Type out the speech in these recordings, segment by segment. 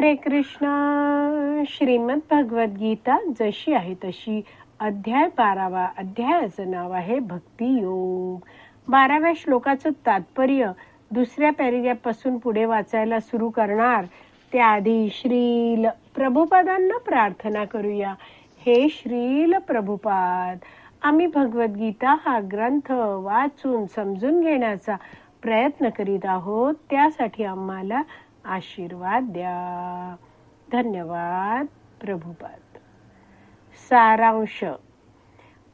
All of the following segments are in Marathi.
हरे कृष्ण. श्रीमद भगवत गीता जशी आहे तशी अध्याय बारावा अध्यायाचं नाव आहे भक्ती योग. बाराव्या श्लोकाचं तात्पर्य दुसऱ्या पॅरेग्राफपासून पुढे वाचायला सुरू करणार त्याआधी श्रील प्रभुपादांना प्रार्थना करूया. हे श्रील प्रभुपाद आम्ही भगवद्गीता हा ग्रंथ वाचून समजून घेण्याचा प्रयत्न करीत आहोत. त्यासाठी आम्हाला आशीर्वाद द्या. धन्यवाद प्रभुपाद. सारांश.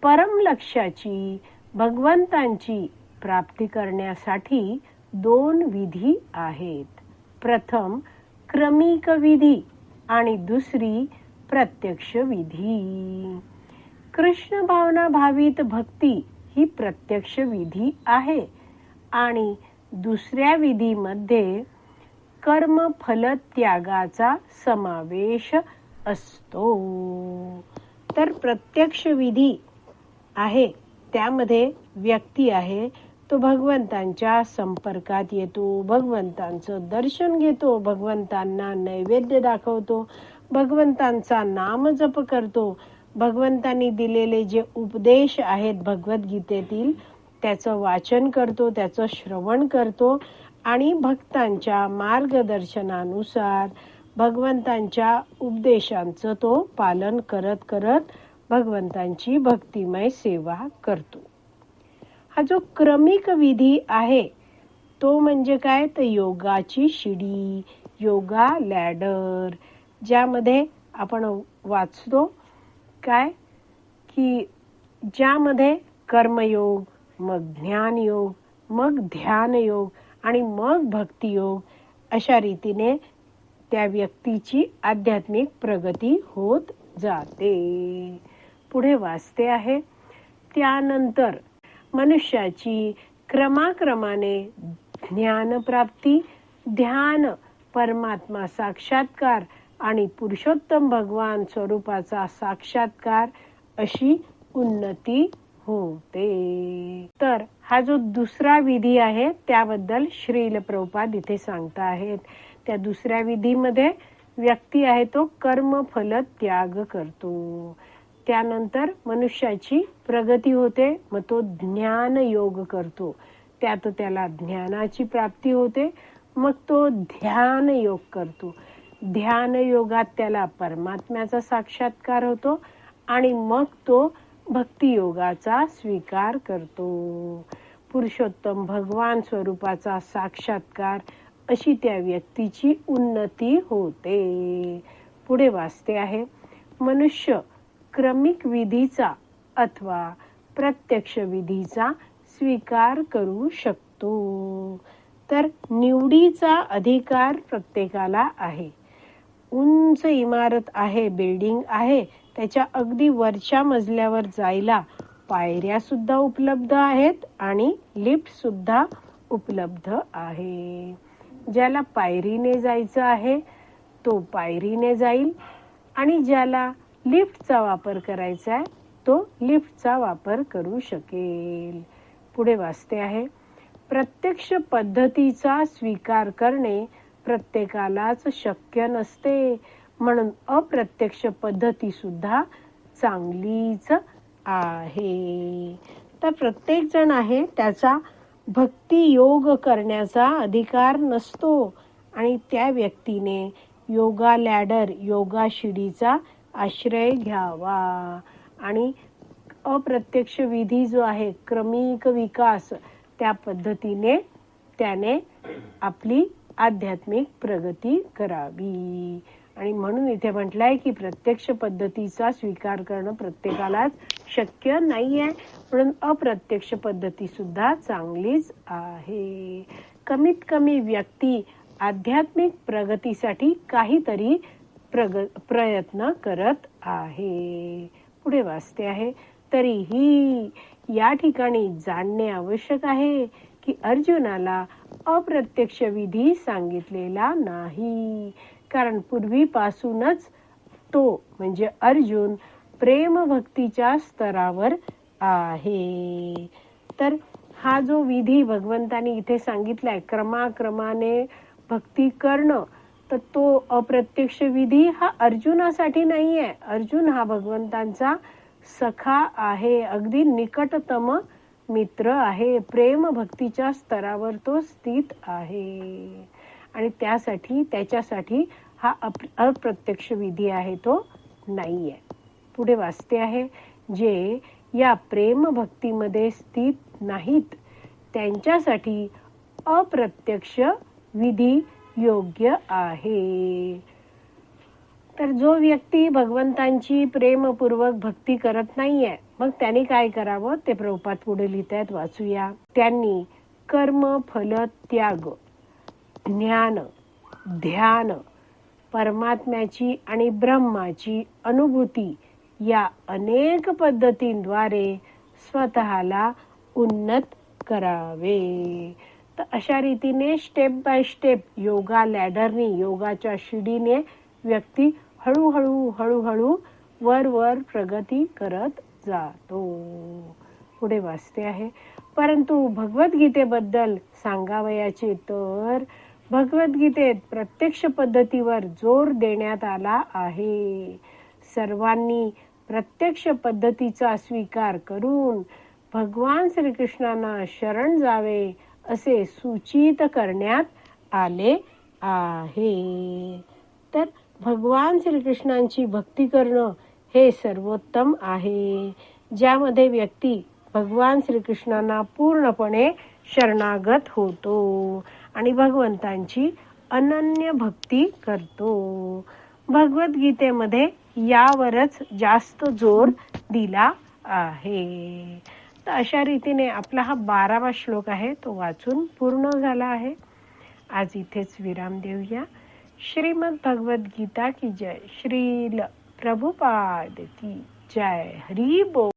परमलक्षाची भगवंतांची प्राप्ती करण्यासाठी दोन विधी आहेत. प्रथम क्रमिक विधी आणि दुसरी प्रत्यक्ष विधी. कृष्ण भावना भावित भक्ती ही प्रत्यक्ष विधी आहे. आणि दुसऱ्या विधीमध्ये कर्म फल त्यागाचा समावेश असतो. तर प्रत्यक्ष विधी आहे त्यामध्ये व्यक्ती आहे तो भगवंतांच्या संपर्कात येतो भगवंतांचं दर्शन घेतो भगवंतांना नैवेद्य दाखवतो भगवंतांचा नाम जप करतो. भगवंतांनी दिलेले जे उपदेश आहेत भगवद्गीतेतील त्याचं वाचन करतो त्याचं श्रवण करतो आणि भक्तांच्या मार्गदर्शनानुसार भगवंतांच्या उपदेशांचं तो पालन करत करत भगवंतांची भक्तिमय सेवा करतो. हा जो क्रमिक विधी आहे तो म्हणजे काय? तर योगाची शिडी योगा लॅडर ज्यामध्ये आपण वाचतो काय? की ज्यामध्ये कर्मयोग मग ज्ञानयोग मग ध्यानयोग आणि मग भक्तियोग अशा रीतीने त्या व्यक्तीची आध्यात्मिक प्रगती होत जाते. पुढे वाचते आहे त्यानंतर मनुष्याची क्रमाक्रमाने ज्ञान प्राप्ती ध्यान परमात्मा साक्षात्कार आणि पुरुषोत्तम भगवान स्वरूपाचा साक्षात्कार अशी उन्नती होते. तर हा जो दुसरा विधी आहे त्याबद्दल श्रील प्रभुपाद इथे सांगता आहेत त्या दुसऱ्या विधीमध्ये व्यक्ती आहे तो कर्म फल त्याग करतो. त्यानंतर मनुष्याची प्रगती होते मग तो ज्ञान योग करतो. त्यात त्याला ज्ञानाची प्राप्ती होते मग तो ध्यान योग करतो. ध्यान योगात त्याला परमात्म्याचा साक्षात्कार होतो आणि मग तो भक्तियोगाचा स्वीकार करतो. पुरुषोत्तम भगवान स्वरूपाचा साक्षात्कार अशी त्या व्यक्तीची उन्नती होते. पुढे वाचते आहे मनुष्य क्रमिक विधीचा अथवा प्रत्यक्ष विधीचा स्वीकार करू शकतो. तर निवडीचा अधिकार प्रत्येकाला आहे. उंच इमारत आहे बिल्डिंग आहे त्याच्या अगदी वरच्या मजल्यावर जायला पायऱ्या सुद्धा उपलब्ध आहेत आणि लिफ्ट सुद्धा उपलब्ध आहे. ज्याला पायरीने जायचं आहे तो पायरीने जाईल आणि ज्याला लिफ्टचा वापर करायचा आहे तो लिफ्टचा वापर करू शकेल. पुढे वाचते आहे प्रत्यक्ष पद्धतीचा स्वीकार करणे प्रत्येकालाच शक्य नसते. म्हणून अप्रत्यक्ष पद्धती सुद्धा चांगलीच आहे. तर प्रत्येक जण आहे त्याचा भक्ती योग करण्याचा अधिकार नसतो. आणि त्या व्यक्तीने योगा लॅडर योगा शिडीचा आश्रय घ्यावा. आणि अप्रत्यक्ष विधी जो आहे क्रमिक विकास त्या पद्धतीने त्याने आपली आध्यात्मिक प्रगती करावी. आणि म्हणून इथे म्हटलंय की प्रत्यक्ष पद्धतीचा स्वीकार करणं प्रत्येकालाच शक्य नाहीये. म्हणून अप्रत्यक्ष पद्धती सुद्धा चांगलीच आहे. कमीत कमी व्यक्ती आध्यात्मिक प्रगतीसाठी काहीतरी प्रग प्रयत्न करत आहे. पुढे वाचते आहे तरीही या ठिकाणी जाणणे आवश्यक आहे की अर्जुनाला अप्रत्यक्ष विधी सांगितलेला नाही. कारण पूर्वीपासूनच तो म्हणजे अर्जुन प्रेम भक्तीच्या स्तरावर आहे. तर हा जो विधी भगवंतानी इथे सांगितलाय क्रमाक्रमाने भक्ती करणं तर तो अप्रत्यक्ष विधी हा अर्जुनासाठी नाही आहे अर्जुन हा भगवंतांचा सखा आहे अगदी निकटतम मित्र आहे. प्रेम भक्तीच्या स्तरावर तो स्थित आहे. आणि त्यासाठी त्याच्यासाठी हा अप- अप्रत्यक्ष विधी आहे तो नाही आहे पुढे वाचते आहे जे या प्रेम भक्तीमध्ये स्थित नाहीत त्यांच्यासाठी अप्रत्यक्ष विधी योग्य आहे. तर जो व्यक्ती भगवंतांची प्रेमपूर्वक भक्ती करत नाहीये मग त्यांनी काय करावं? ते प्रभुपात पुढे लिहित आहेत वाचूया. त्यांनी कर्म फल त्याग ज्ञान ध्यान परमात्म्याची आणि ब्रह्माची अनुभूती या अनेक पद्धतींद्वारे स्वतःला उन्नत करावे. तर अशा रीतीने स्टेप बाय स्टेप योगा लॅडरनी योगाच्या शिडीने व्यक्ती हळूहळू हळूहळू वर वर प्रगती करत जातो. पुढे वाचते आहे. परंतु भगवद्गीतेबद्दल सांगावयाचे तर भगवद्गीतेत प्रत्यक्ष पद्धतीवर जोर देण्यात आला आहे. सर्वांनी प्रत्यक्ष पद्धतीचा स्वीकार करून भगवान श्रीकृष्णांना शरण जावे असे सूचित करण्यात आले आहे. तर भगवान श्रीकृष्णांची भक्ती करणं हे सर्वोत्तम आहे. ज्यामध्ये व्यक्ती भगवान श्रीकृष्णांना पूर्णपणे शरणागत होतो आणि भगवंतांची अनन्य भक्ती करतो. भगवद्गीतेमध्ये यावरच जास्त जोर दिला आहे. तर अशा रीतीने आपला हा बारावा श्लोक आहे तो वाचून पूर्ण झाला आहे. आज इथेच विराम देऊया. श्रीमद भगवद्गीता की जय? श्रील प्रभुपाद की जय. हरी बोल.